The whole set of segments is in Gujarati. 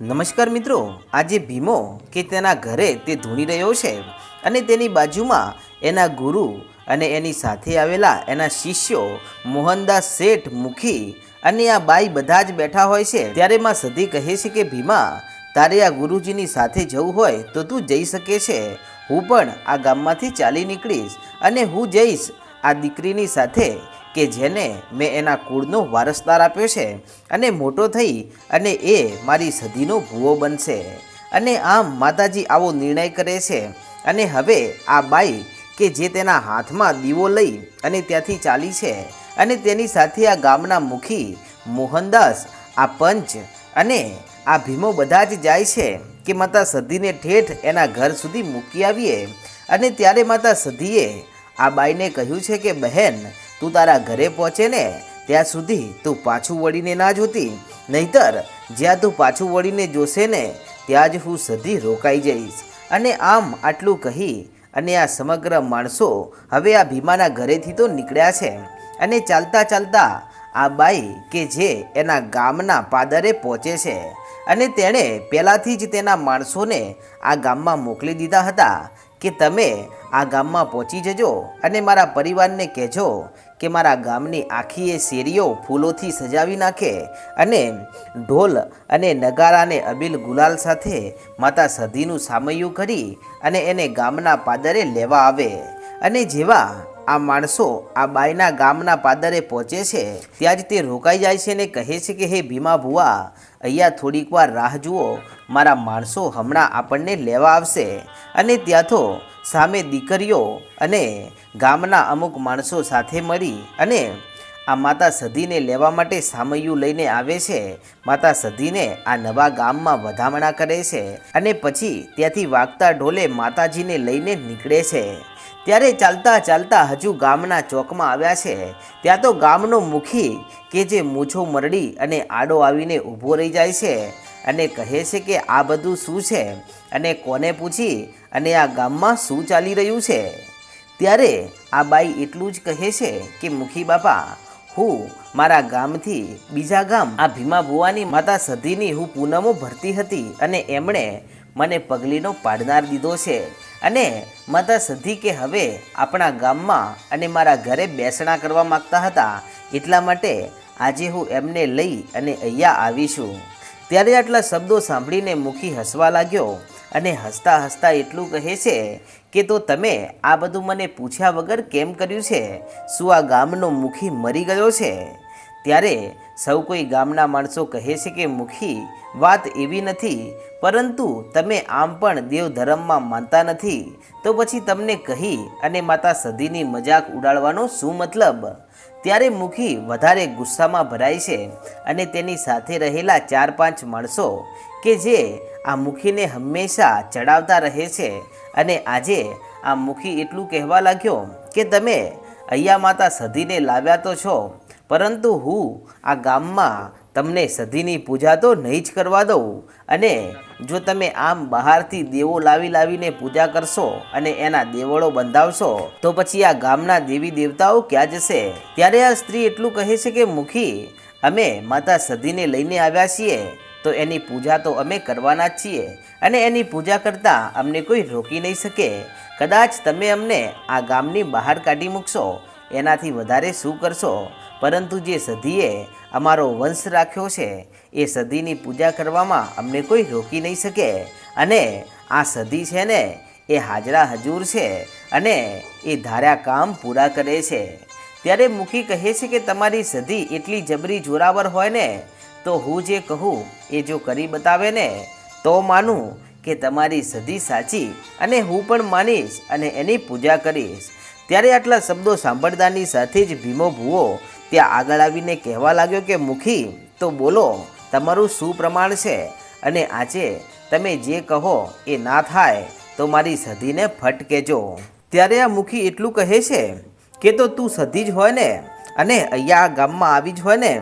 નમસ્કાર મિત્રો, આજે ભીમો કે તેના ઘરે તે ધૂણી રહ્યો છે અને તેની બાજુમાં એના ગુરુ અને એની સાથે આવેલા એના શિષ્યો મોહનદાસ શેઠ, મુખી અને આ બાઈ બધા જ બેઠા હોય છે. ત્યારે માં સધી કહે છે કે, ભીમા, તારે આ ગુરુજીની સાથે જવું હોય તો તું જઈ શકે છે. હું પણ આ ગામમાંથી ચાલી નીકળીશ અને હું જઈશ આ દીકરીની સાથે કે જેને મેં એના કુળનો વારસદાર આપ્યો છે અને મોટો થઈ અને એ મારી સદીનો ભૂવો બનશે. અને આમ માતાજી આવો નિર્ણય કરે છે. અને હવે આ બાઈ કે જે તેના હાથમાં દીવો લઈ અને ત્યાંથી ચાલી છે અને તેની સાથે આ ગામના મુખી મોહનદાસ, આ પંચ અને આ ભીમો બધા જ જાય છે કે માતા સધીને ઠેઠ એના ઘર સુધી મૂકી આવીએ. અને ત્યારે માતા સધીએ આ બાઈને કહ્યું છે કે, બહેન તું તારા ઘરે પહોંચે ને, ત્યાં સુધી તું પાછું વળીને ના જોતી. નહીતર, જ્યાં તું પાછું વળીને જોશે ને, ત્યાં જ હું સધી રોકાઈ જઈશ. અને આમ આટલું કહી અને આ સમગ્ર માણસો હવે આ ભીમાના ઘરેથી તો નીકળ્યા છે. અને ચાલતા ચાલતા આ બાઈ કે જે એના ગામના પાદરે પહોંચે છે. અને તેણે પહેલાંથી જ તેના માણસોને આ ગામમાં મોકલી દીધા હતા. કે તમે આ ગામમાં પહોંચી જજો અને મારા પરિવારને કહેજો કે મારા ગામની આખી એ શેરીઓ ફૂલોથી સજાવી નાખે અને ઢોલ અને નગારાને અબીલ ગુલાલ સાથે માતા સધીનું સામૈયું કરી અને એને ગામના પાદરે લેવા આવે. અને જેવા આ માણસો આ બાઈના ગામના પાદરે પહોંચે છે. ત્યાં જ તે રોકાઈ જાય છે અને કહે છે કે, હે ભીમા ભુવા, અહીંયા થોડીક વાર રાહ જુઓ. મારા માણસો હમણાં આપણને લેવા આવશે. અને ત્યાં તો સામે દીકરીઓ અને ગામના અમુક માણસો સાથે મળી અને આ માતા સધીને લેવા માટે સામૈયું લઈને આવે છે. માતા સધીને આ નવા ગામમાં વધામણા કરે છે અને પછી ત્યાંથી વાગતા ઢોલે માતાજીને લઈને નીકળે છે. ત્યારે ચાલતા ચાલતા હજુ ગામના ચોકમાં આવ્યા છે. ત્યાં તો ગામનો મુખી કે જે મૂછો મરડી અને આડો આવીને ઊભો રહી જાય છે અને કહે છે કે આ બધું શું છે અને કોને પૂછી અને આ ગામમાં શું ચાલી રહ્યું છે? ત્યારે આ બાઈ એટલું જ કહે છે કે, મુખી બાપા, હું મારા ગામથી બીજા ગામ આ ભીમા ભુવાની માતા સધીની હું પૂનમો ભરતી હતી અને એમણે મને પગલીનો પાડનાર દીધો છે. અને માતા સધી કે હવે આપણા ગામમાં અને મારા ઘરે બેસણા કરવા માગતા હતા, એટલા માટે આજે હું એમને લઈ અને અહીંયા આવીશું ત્યારે આટલા શબ્દો સાંભળીને મુખી હસવા લાગ્યો અને હસતા હસતા એટલું કહે છે કે, તો તમે આ બધું મને પૂછ્યા વગર કેમ કર્યું છે? શું આ ગામનો મુખી મરી ગયો છે? ત્યારે સૌ કોઈ ગામના માણસો કહે છે કે, મુખી, વાત એવી નથી, પરંતુ તમે આમ પણ દેવ ધર્મમાં માનતા નથી, તો પછી તમને કહી અને માતા સદીની મજાક ઉડાડવાનો શું મતલબ? ત્યારે મુખી વધારે ગુસ્સામાં ભરાય છે અને તેની સાથે રહેલા ચાર પાંચ માણસો કે જે આ મુખીને હંમેશા ચડાવતા રહે છે અને આજે આ મુખી એટલું કહેવા લાગ્યો કે, તમે અહીંયા માતા સધીને લાવ્યા તો છો પરંતુ હું આ ગામમાં તમને સધીની પૂજા તો નહીં જ કરવા દઉં. અને જો તમે આમ બહારથી દેવો લાવી લાવીને પૂજા કરશો અને એના દેવળો બંધાવશો, તો પછી આ ગામના દેવી દેવતાઓ ક્યાં જશે? ત્યારે આ સ્ત્રી એટલું કહે છે કે, મુખી, અમે માતા સધીને લઈને આવ્યા છીએ, તો એની પૂજા તો અમે કરવાના જ છીએ. અને એની પૂજા કરતાં અમને કોઈ રોકી નહીં શકે. કદાચ તમે અમને આ ગામની બહાર કાઢી મૂકશો. એનાથી વધારે શું કરશો? પરંતુ જે સધીએ અમારો વંશ રાખ્યો છે, એ સદીની પૂજા કરવામાં અમને કોઈ રોકી નહીં શકે. અને આ સદી છે ને, એ હાજરા હજૂર છે અને એ ધાર્યા કામ પૂરા કરે છે. ત્યારે મુખી કહે છે કે તમારી સદી એટલી જબરી જોરાવર હોય ને, તો હું જે કહું, એ જો કરી બતાવે ને, તો માનું કે તમારી સદી સાચી અને હું પણ માનીશ અને એની પૂજા કરીશ. ત્યારે આટલા શબ્દો સાંભળતાની સાથે જ ભીમો ભૂવો ત્યાં આગળ આવીને કહેવા લાગ્યો કે, મુખી, તો બોલો, તમારું શું પ્રમાણ છે? અને આજે તમે જે કહો એ ના થાય, તો મારી સધીને ફટ કહેજો ત્યારે આ મુખી એટલું કહે છે કે, તો તું સધી જ હોય ને, અને અહીંયા આ ગામમાં આવી જ હોય ને,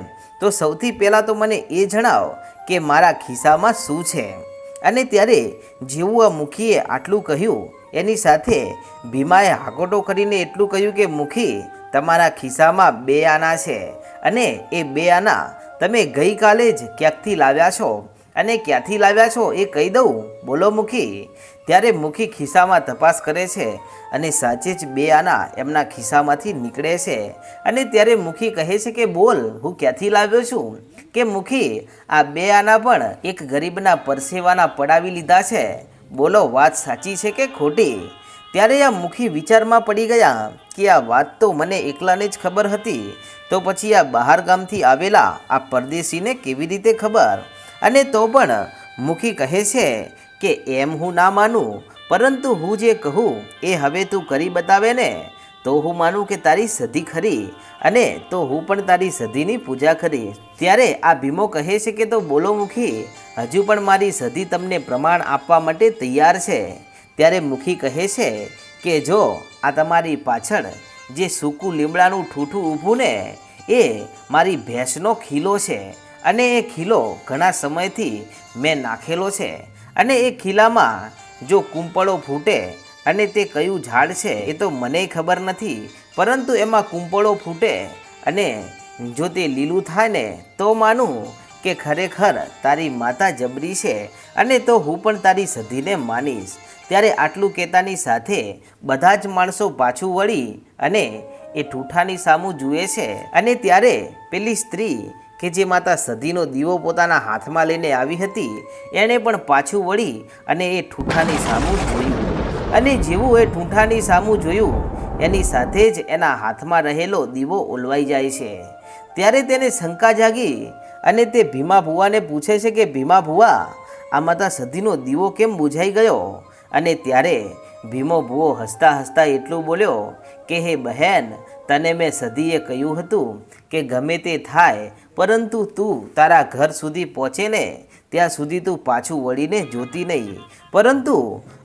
તો સૌથી પહેલાં તો મને એ જણાવ કે મારા ખિસ્સામાં શું છે. અને ત્યારે જેવું આ મુખીએ આટલું કહ્યું, એની સાથે ભીમાએ હાકોટો કરીને એટલું કહ્યું કે, મુખી તમારા ખિસ્સામાં બે આના છે અને એ બે આના તમે ગઈકાલે જ ક્યાંકથી લાવ્યા છો? અને ક્યાંથી લાવ્યા છો એ કહી દઉં? બોલો મુખી. ત્યારે મુખી ખિસ્સામાં તપાસ કરે છે અને સાચે જ બે આના એમના ખિસ્સામાંથી નીકળે છે. અને ત્યારે મુખી કહે છે કે, બોલ, હું ક્યાંથી લાવ્યો છું? કે મુખી, આ બે આના પણ એક ગરીબના પરસેવાના પડાવી લીધા છે. બોલો, વાત સાચી છે કે ખોટી? ત્યારે આ મુખી વિચારમાં પડી ગયા કે આ વાત તો મને એકલાને જ ખબર હતી. તો પછી આ બહાર ગામથી આવેલા આ પરદેશીને કેવી રીતે ખબર? અને તો પણ મુખી કહે છે કે, એમ હું ના માનું, પરંતુ હું જે કહું એ હવે તું કરી બતાવે ને. તો હું માનું કે તારી સધી ખરી, અને તો હું પણ તારી સધીની પૂજા કરી ત્યારે આ ભીમો કહે છે કે, તો બોલો મુખી, હજુ પણ મારી સધી તમને પ્રમાણ આપવા માટે તૈયાર છે. ત્યારે મુખી કહે છે કે જો આ તમારી પાછળ જે સૂકું લીમડાનું ઠૂઠું ઊભું ને, એ મારી ભેંસનો ખીલો છે અને એ ખીલો ઘણા સમયથી મેં નાખેલો છે અને એ ખીલામાં જો કુંપળો ફૂટે અને તે કયું ઝાડ છે એ તો મને ખબર નથી, પરંતુ એમાં કુંપળો ફૂટે અને જો તે લીલું થાય ને, તો માનું કે ખરેખર તારી માતા જબરી છે અને તો હું પણ તારી સધીને માનીશ. ત્યારે આટલું કહેતાની સાથે બધા જ માણસો પાછું વળી અને એ ઠૂઠાની સામું જુએ છે અને ત્યારે પેલી સ્ત્રી કે જે માતા સધીનો દીવો પોતાના હાથમાં લઈને આવી હતી, એણે પણ પાછું વળી અને એ ઠૂઠાની સામું જોયું. અને જેવું એ ઠૂંઠાની સામું જોયું, એની સાથે જ એના હાથમાં રહેલો દીવો ઓલવાઈ જાય છે. ત્યારે તેને શંકા જાગી અને તે ભીમા ભુવાને પૂછે છે કે ભીમા ભુવા આ માતા સધીનો દીવો કેમ બુઝાઈ ગયો? અને ત્યારે ભીમો ભુવો હસતા હસતા એટલું બોલ્યો કે, હે બહેન, તને મેં સધીએ કહ્યું હતું કે ગમે તે થાય, પરંતુ તું તારા ઘર સુધી પહોંચે ને, ત્યાં સુધી તું પાછું વળીને જોતી નહીં. પરંતુ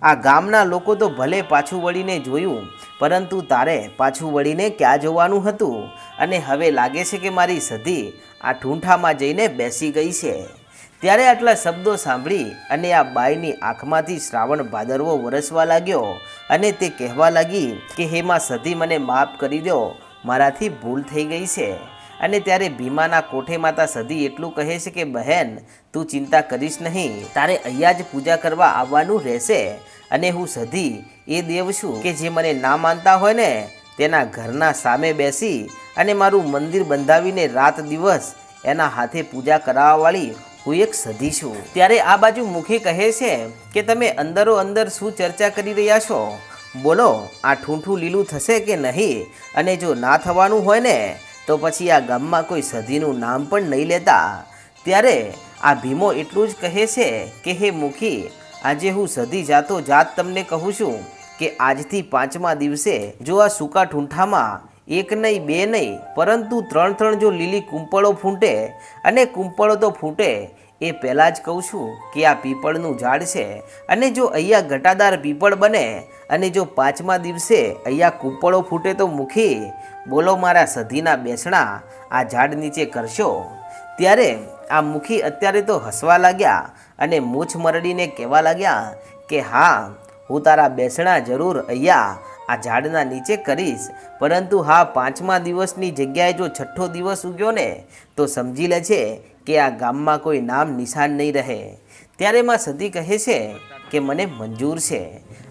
આ ગામના લોકો તો ભલે પાછું વળીને જોયું, પરંતુ તારે પાછું વળીને ક્યાં જોવાનું હતું? અને હવે લાગે છે કે મારી સધી આ ઠૂંઠામાં જઈને બેસી ગઈ છે. ત્યારે આટલા શબ્દો સાંભળી અને આ બાઈની આંખમાંથી શ્રાવણ ભાદરવો વરસવા લાગ્યો અને તે કહેવા લાગી કે, હે માં સધી, મને માફ કરી દો. મારાથી ભૂલ થઈ ગઈ છે. અને ત્યારે ભીમાના કોઠે માતા સધી એટલું કહે છે કે, બહેન, તું ચિંતા કરીશ નહીં. તારે અહીંયા જ પૂજા કરવા આવવાનું રહેશે. અને હું સધી એ દેવ છું કે જે મને ના માનતા હોય ને, તેના ઘરના સામે બેસી અને મારું મંદિર બંધાવીને રાત દિવસ એના હાથે પૂજા કરાવવાવાળી હું એક સધી છું. ત્યારે આ બાજુ મુખી કહે છે કે તમે અંદરો અંદર શું ચર્ચા કરી રહ્યા છો? બોલો, આ ઠૂંઠું લીલું થશે કે નહીં? અને જો ના થવાનું હોય ને, તો પછી આ ગામમાં કોઈ સધીનું નામ પણ નહીં લેતા. ત્યારે આ ભીમો એટલું જ કહે છે કે, હે મુખી, આજે હું સધી જાતો જાત તમને કહું છું કે, આજથી પાંચમા દિવસે જો આ સૂકા ઠૂંઠામાં એક નહીં, બે નહીં, પરંતુ ત્રણ ત્રણ જો લીલી કુંપળો ફૂટે અને કુંપળો તો ફૂટે, એ પહેલાં જ કહું છું કે આ પીપળનું ઝાડ છે અને જો અહીંયા ઘટાદાર પીપળ બને અને જો પાંચમા દિવસે અહીંયા કુંપળો ફૂટે તો મુખી, બોલો મારા સધીના બેસણા, આ ઝાડ નીચે કરશો? ત્યારે આ મુખી અત્યારે તો હસવા લાગ્યા અને મૂછ મરડીને કહેવા લાગ્યા કે હા, હું તારા બેસણા જરૂર અહીંયા આ ઝાડના નીચે કરીશ. પરંતુ હા, પાંચમા દિવસની જગ્યાએ જો છઠ્ઠો દિવસ ઉગ્યો ને, તો સમજી લે છે કે આ ગામમાં કોઈ નામ નિશાન નહીં રહે. ત્યારે માં સતી કહે છે કે મને મંજૂર છે.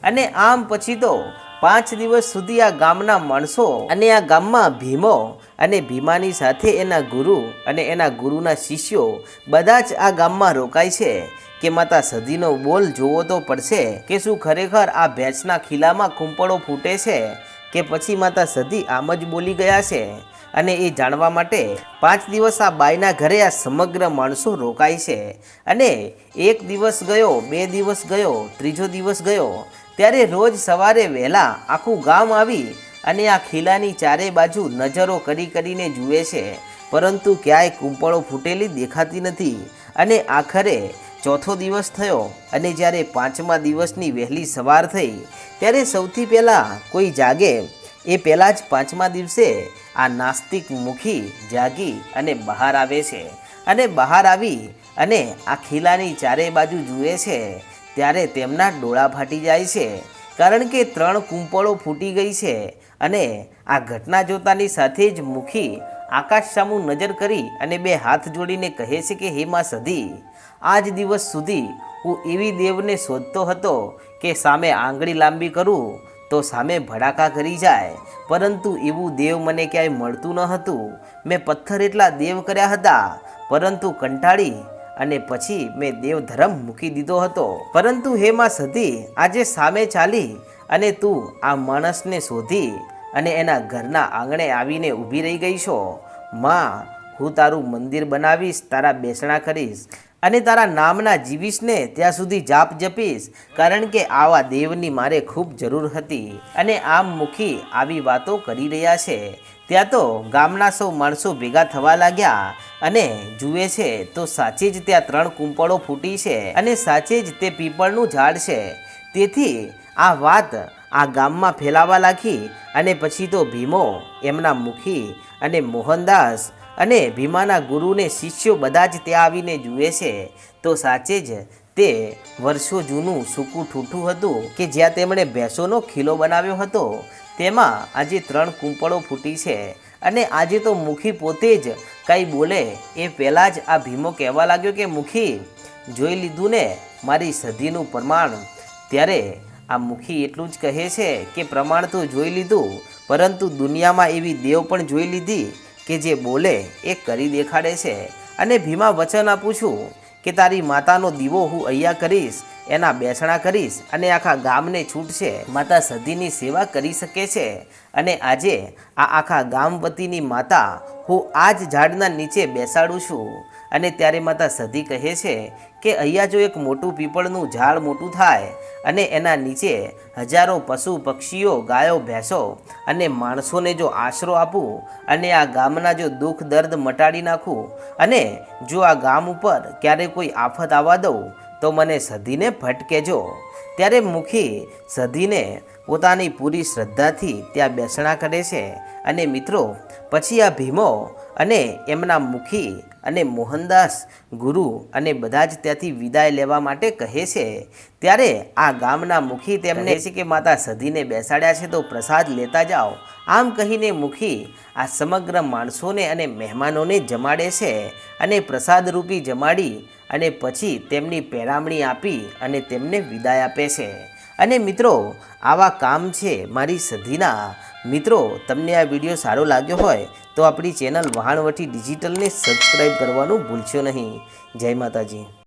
અને આમ પછી તો પાંચ દિવસ સુધી આ ગામના માણસો અને આ ગામમાં ભીમો અને ભીમાની સાથે એના ગુરુ અને એના ગુરુના શિષ્યો બધા જ આ ગામમાં રોકાય છે. કે માતા સધીનો બોલ જોવો તો પડશે કે શું ખરેખર આ ભેંસના ખીલામાં કુંપળો ફૂટે છે કે પછી માતા સધી આમ જ બોલી ગયા છે? અને એ જાણવા માટે પાંચ દિવસ આ બાઈના ઘરે આ સમગ્ર માણસો રોકાય છે. અને એક દિવસ ગયો, બે દિવસ ગયો, ત્રીજો દિવસ ગયો. ત્યારે રોજ સવારે વહેલા આખું ગામ આવી અને આ ખીલાની ચારે બાજુ નજરો કરી કરીને જુએ છે. પરંતુ ક્યાંય કુંપળો ફૂટેલી દેખાતી નથી. અને આખરે ચોથો દિવસ થયો અને જ્યારે પાંચમા દિવસની વહેલી સવાર થઈ, ત્યારે સૌથી પહેલાં કોઈ જાગે. એ પહેલાં જ પાંચમા દિવસે આ નાસ્તિક મુખી જાગી અને બહાર આવે છે અને બહાર આવી અને આ ખીલાની ચારે બાજુ જુએ છે. ત્યારે તેમના ડોળા ફાટી જાય છે, કારણ કે ત્રણ કુંપળો ફૂટી ગઈ છે અને આ ઘટના જોતાની સાથે જ મુખી આકાશ સામું નજર કરી અને બે હાથ જોડીને કહે છે કે, હે માં સધી, આજ દિવસ સુધી હું એવી દેવને શોધતો હતો કે સામે આંગળી લાંબી કરું તો સામે ભડાકા કરી જાય. પરંતુ એવું દેવ મને ક્યાંય મળતું ન હતું. મેં પથ્થર એટલા દેવ કર્યા હતા, પરંતુ કંટાળી અને પછી મેં દેવ ધર્મ મૂકી દીધો હતો. પરંતુ હે માં સધી, આજે સામે ચાલી અને તું આ માણસને શોધી અને એના ઘરના આંગણે આવીને ઊભી રહી ગઈ છો? માં, હું તારું મંદિર બનાવીશ, તારા બેસણા કરીશ અને તારા નામના જીવીશ ને ત્યાં સુધી જાપ જપીશ, કારણ કે આવા દેવની મારે ખૂબ જરૂર હતી અને આમ મુખી આવી વાતો કરી રહ્યા છે. ત્યાં તો ગામના સૌ માણસો ભેગા થવા લાગ્યા અને જુએ છે તો સાચે જ ત્યાં ત્રણ કુંપળો ફૂટી છે અને સાચે જ તે પીપળનું ઝાડ છે. તેથી આ વાત આ ગામમાં ફેલાવા લાગી અને પછી તો ભીમો, એમના મુખી અને મોહનદાસ અને ભીમાના ગુરુને શિષ્યો બધા જ ત્યાં આવીને જુએ છે. તો સાચે જ તે વર્ષો જૂનું સૂકું ઠૂઠું હતું કે જ્યાં તેમણે ભેંસોનો ખીલો બનાવ્યો હતો. તેમાં આજે ત્રણ કૂંપળો ફૂટી છે અને આજે તો મુખી પોતે જ કંઈ બોલે એ પહેલાં જ આ ભીમો કહેવા લાગ્યો કે મુખી, જોઈ લીધું ને મારી સધીનું પ્રમાણ. ત્યારે આ મુખી એટલું જ કહે છે કે પ્રમાણ તો જોઈ લીધું, પરંતુ દુનિયામાં એવી દેવ પણ જોઈ લીધી કે જે બોલે એ કરી દેખાડે છે. અને ભીમા વચન આપું છું કે તારી માતાનો દીવો હું અહીંયા કરીશ, એના બેસણા કરીશ અને આખા ગામને છૂટશે. માતા સધીની સેવા કરી શકે છે અને આજે આ આખા ગામ વતીની માતા હું આ જ ઝાડના નીચે બેસાડું છું. અને ત્યારે માતા સધી કહે છે કે અહીંયા જો એક મોટું પીપળનું ઝાડ મોટું થાય અને એના નીચે હજારો પશુ પક્ષીઓ ગાયો ભેંસો અને માણસોને જો આશરો આપું અને આ ગામના જો દુઃખ દર્દ મટાડી નાખું અને જો આ ગામ ઉપર ક્યારે કોઈ આફત આવવા દઉં, તો મને સધીને ભટકેજો. ત્યારે મુખી સધીને પોતાની પૂરી શ્રદ્ધાથી ત્યાં બેસણા કરે છે. અને મિત્રો, પછી આ ભીમો અને એમના મુખી અને મોહનદાસ ગુરુ અને બધા જ ત્યાંથી વિદાય લેવા માટે કહે છે. ત્યારે આ ગામના મુખી તેમને છે કે, માતા, સધીને બેસાડ્યા છે તો પ્રસાદ લેતા જાઓ. આમ કહીને મુખી આ સમગ્ર માણસોને અને મહેમાનોને જમાડે છે અને પ્રસાદ રૂપી જમાડી અને પછી તેમની પેરામણી આપી અને તેમને વિદાય આપે છે. અને મિત્રો, આવા કામ છે મારી સધીના મિત્રો, તમને આ વીડિયો સારો લાગ્યો હોય તો આપણી ચેનલ વહાણવટી ડિજિટલને સબસ્ક્રાઈબ કરવાનું ભૂલશો નહીં. જય માતાજી.